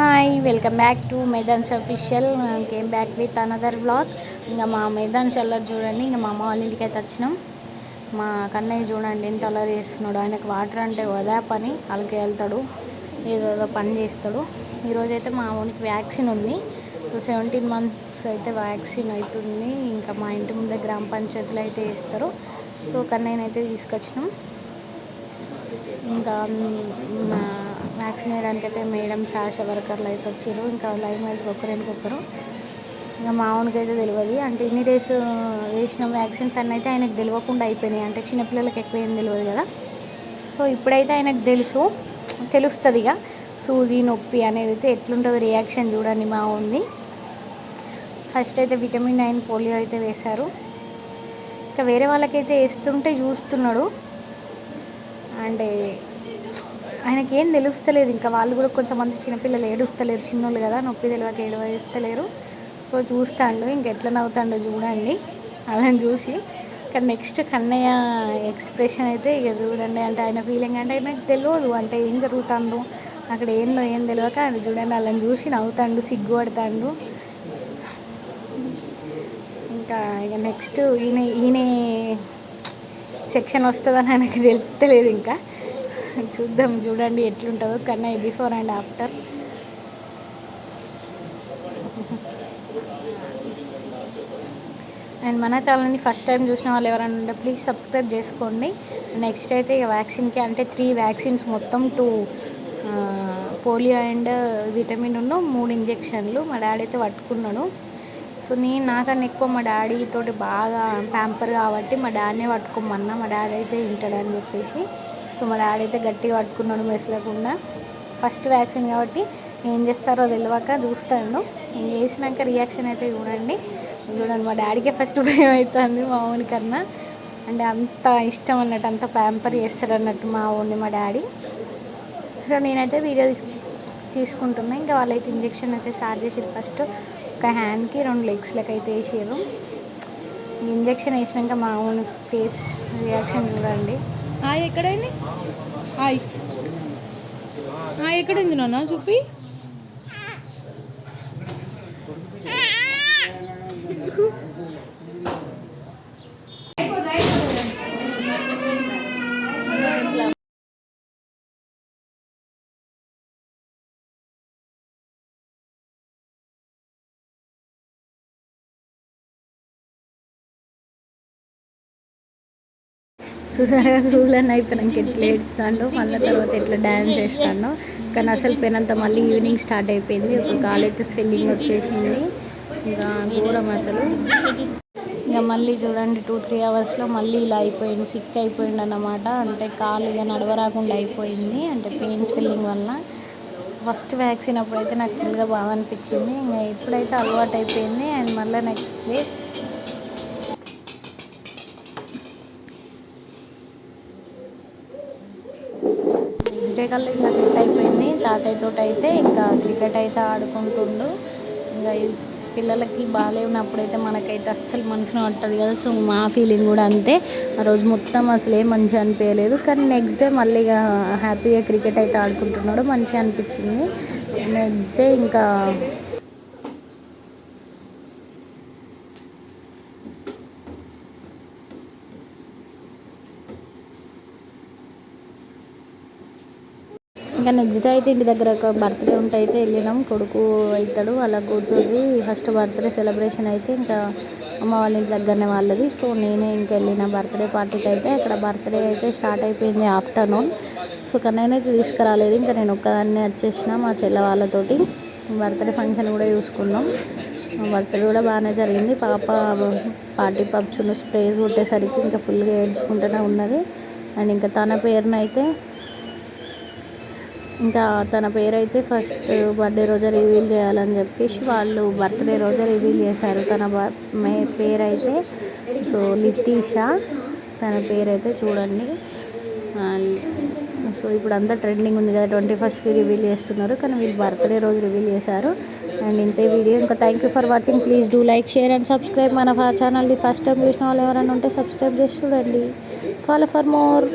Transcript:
Hi welcome back to మేదాన్స్ official came back with another blog ఇంకా మా మేదాన్స్ అల్లరి చూడండి ఇంకా మా అమ్మ వాళ్ళ ఇంటికి అయితే వచ్చినాం. మా కన్నయ్య చూడండి ఎంత అలా చేస్తున్నాడు. ఆయనకు వాటర్ అంటే వదా పని వాళ్ళకి వెళ్తాడు ఏదో పని చేస్తాడు. ఈరోజు అయితే మా అమ్మకి వ్యాక్సిన్ ఉంది. సో సెవెంటీన్ మంత్స్ అయితే వ్యాక్సిన్ అవుతుంది. ఇంకా మా ఇంటి ముందే గ్రామ పంచాయతీలో అయితే వేస్తారు సో కన్నయ్యనైతే తీసుకొచ్చినాం. ఇంకా మా వ్యాక్సిన్ వేయడానికి అయితే మేడం శాష వర్కర్లు అయితే వచ్చారు. ఇంకా లైన్ వైజ్ ఒకరికి ఒకరు ఇంకా మామూలుగా అయితే తెలియదు అంటే ఇన్ని డేస్ వేసిన వ్యాక్సిన్స్ అన్నీ అయితే ఆయనకు తెలియకుండా అయిపోయినాయి. అంటే చిన్నపిల్లలకి ఎక్కువ ఏం తెలియదు కదా. సో ఇప్పుడైతే ఆయనకు తెలుసు తెలుస్తుంది ఇక సూది నొప్పి అనేది అయితే ఎట్లుంటుంది రియాక్షన్ చూడండి మా ఉంది ఫస్ట్ అయితే విటమిన్ నైన్ పోలియో అయితే వేశారు. ఇంకా వేరే వాళ్ళకైతే వేస్తుంటే చూస్తున్నాడు. అంటే ఆయనకి ఏం తెలుస్తలేదు. ఇంకా వాళ్ళు కూడా కొంతమంది చిన్నపిల్లలు ఏడుస్తలేరు. చిన్నోళ్ళు కదా నొప్పి తెలియక ఏడవస్తలేరు సో చూస్తాడు. ఇంకెట్లా నవ్వుతాడో చూడండి. అలా చూసి. కానీ నెక్స్ట్ కన్నయ్య ఎక్స్ప్రెషన్ అయితే ఇక చూడండి. అంటే ఆయన ఫీలింగ్ అంటే ఆయనకు తెలియదు అంటే ఏం జరుగుతుందో అక్కడ ఏందో ఏం తెలియక అది చూడండి. వాళ్ళని చూసి నవ్వుతాడు సిగ్గుపడతాడు ఇంకా ఇక నెక్స్ట్ ఈయన ఈయన సెక్షన్ వస్తుందని ఆయనకు తెలుస్తలేదు ఇంకా. చూద్దాం చూడండి ఎట్లుంటుందో. కన్నా బిఫోర్ అండ్ ఆఫ్టర్. అండ్ మన ఛానల్ని ఫస్ట్ టైం చూసిన వాళ్ళు ఎవరైనా ఉంటే ప్లీజ్ సబ్స్క్రైబ్ చేసుకోండి. నెక్స్ట్ అయితే ఇక వ్యాక్సిన్కి అంటే త్రీ వ్యాక్సిన్స్ మొత్తం టూ పోలియో అండ్ విటమిన్ ఉన్న మూడు ఇంజెక్షన్లు. మా డాడీ అయితే పట్టుకున్నాడు. సో నేను నాకన్నా ఎక్కువ మా డాడీతో బాగా ప్యాంపర్ కాబట్టి మా డాడీనే పట్టుకోమన్నా. మా డాడీ అయితే వింటాడని చెప్పేసి. సో మా డాడీ అయితే గట్టిగా పట్టుకున్నాడు మెసలకుండా ఫస్ట్ వ్యాక్సిన్ కాబట్టి ఏం చేస్తారో తెలియక చూస్తాను. నేను చేసినాక రియాక్షన్ అయితే చూడండి. చూడండి మా డాడీకే ఫస్ట్ భయం అవుతుంది మా ఓన్ కన్నా. అంటే అంత ఇష్టం అన్నట్టు అంత ప్యాంపర్ చేస్తాడు అన్నట్టు మా ఓన్ని మా డాడీ. సో నేనైతే వీడియో తీసుకుంటున్నా. ఇంకా వాళ్ళైతే ఇంజెక్షన్ అయితే స్టార్ట్ చేసారు ఫస్ట్ ఒక హ్యాండ్కి రెండు లెగ్స్లకి అయితే వేసారు ఇంజెక్షన్ వేసినాక మా ఓన్ ఫేస్ రియాక్షన్ చూడండి. ఎక్కడైంది? హాయ్. హాయ్ ఎక్కడుంది నాన్న? చూపి. చూసారా? అయితే అయిపోయినాక ఎట్లా ఏడుస్తాడు మళ్ళీ తర్వాత ఎట్లా డ్యాన్స్ చేస్తాను కానీ అసలు పోయినంత మళ్ళీ ఈవినింగ్ స్టార్ట్ అయిపోయింది. ఒక కాలు అయితే స్వెల్లింగ్ వచ్చేసింది. ఇంకా ఘోరం అసలు. ఇంకా మళ్ళీ చూడండి టూ త్రీ అవర్స్లో మళ్ళీ ఇలా అయిపోయింది. సిక్ అయిపోయింది అన్నమాట. అంటే కాలు ఇక నడవరాకుండా అయిపోయింది. అంటే పెయిన్ స్వెల్లింగ్ వల్ల. ఫస్ట్ వ్యాక్సిన్ అప్పుడైతే నాకు ఫుల్గా బాగా అనిపించింది. ఇంకా ఎప్పుడైతే అలవాటు అయిపోయింది. అండ్ మళ్ళీ నెక్స్ట్ డే నెక్స్ట్ కల్లా ఇంకా సెట్ అయిపోయింది. తాతయ్యతో అయితే ఇంకా క్రికెట్ అయితే ఆడుకుంటుండు. ఇంకా పిల్లలకి బాగాలేనప్పుడు అయితే మనకైతే అస్సలు మనసును ఉంటుంది కదా. సో మా ఫీలింగ్ కూడా అంతే. ఆ రోజు మొత్తం అసలు ఏం మంచిగా అనిపించలేదు. కానీ నెక్స్ట్ డే మళ్ళీ ఇక హ్యాపీగా క్రికెట్ అయితే ఆడుకుంటున్నాడు. మంచిగా అనిపించింది. నెక్స్ట్ డే ఇంకా ఇంకా నెక్స్ట్ డే అయితే ఇంటి దగ్గర ఒక బర్త్డే ఉంటే అయితే వెళ్ళినాం. కొడుకు అవుతాడు వాళ్ళ కూతుర్ది ఫస్ట్ బర్త్డే సెలబ్రేషన్ అయితే ఇంకా అమ్మ వాళ్ళ ఇంటి దగ్గరనే వాళ్ళది. సో నేనే ఇంకా వెళ్ళిన బర్త్డే పార్టీకి అయితే అక్కడ బర్త్డే అయితే స్టార్ట్ అయిపోయింది ఆఫ్టర్నూన్ సో కన్నయ్యనే తీసుకురాలేదు ఇంకా నేను ఒక్కదాన్నే వచ్చేసిన మా చెల్లె వాళ్ళతోటి. బర్త్డే ఫంక్షన్ కూడా చూసుకున్నాం. బర్త్డే కూడా బాగానే జరిగింది. పాప పార్టీ పప్స్ను స్ప్రేస్ కొట్టేసరికి ఇంకా ఫుల్గా ఏడ్చుకుంటూనే ఉన్నది. అండ్ ఇంకా తన పేరునైతే ఇంకా తన పేరైతే ఫస్ట్ బర్త్డే రోజు రివీల్ చేయాలని చెప్పేసి వాళ్ళు బర్త్డే రోజు రివీల్ చేశారు. తన మే పేరైతే సో లితీషా తన పేరైతే చూడండి. సో ఇప్పుడు అంతా ట్రెండింగ్ ఉంది కదా ట్వంటీ ఫస్ట్కి రివీల్ చేస్తున్నారు కానీ వీళ్ళు బర్త్డే రోజు రివీల్ చేశారు. అండ్ ఇంతే వీడియో ఇంకా thank you for watching. Please do like share and subscribe మన ఛానల్ది ఫస్ట్ టైం చూసిన వాళ్ళు ఎవరైనా ఉంటే సబ్స్క్రైబ్ చేసి చూడండి. Follow for more.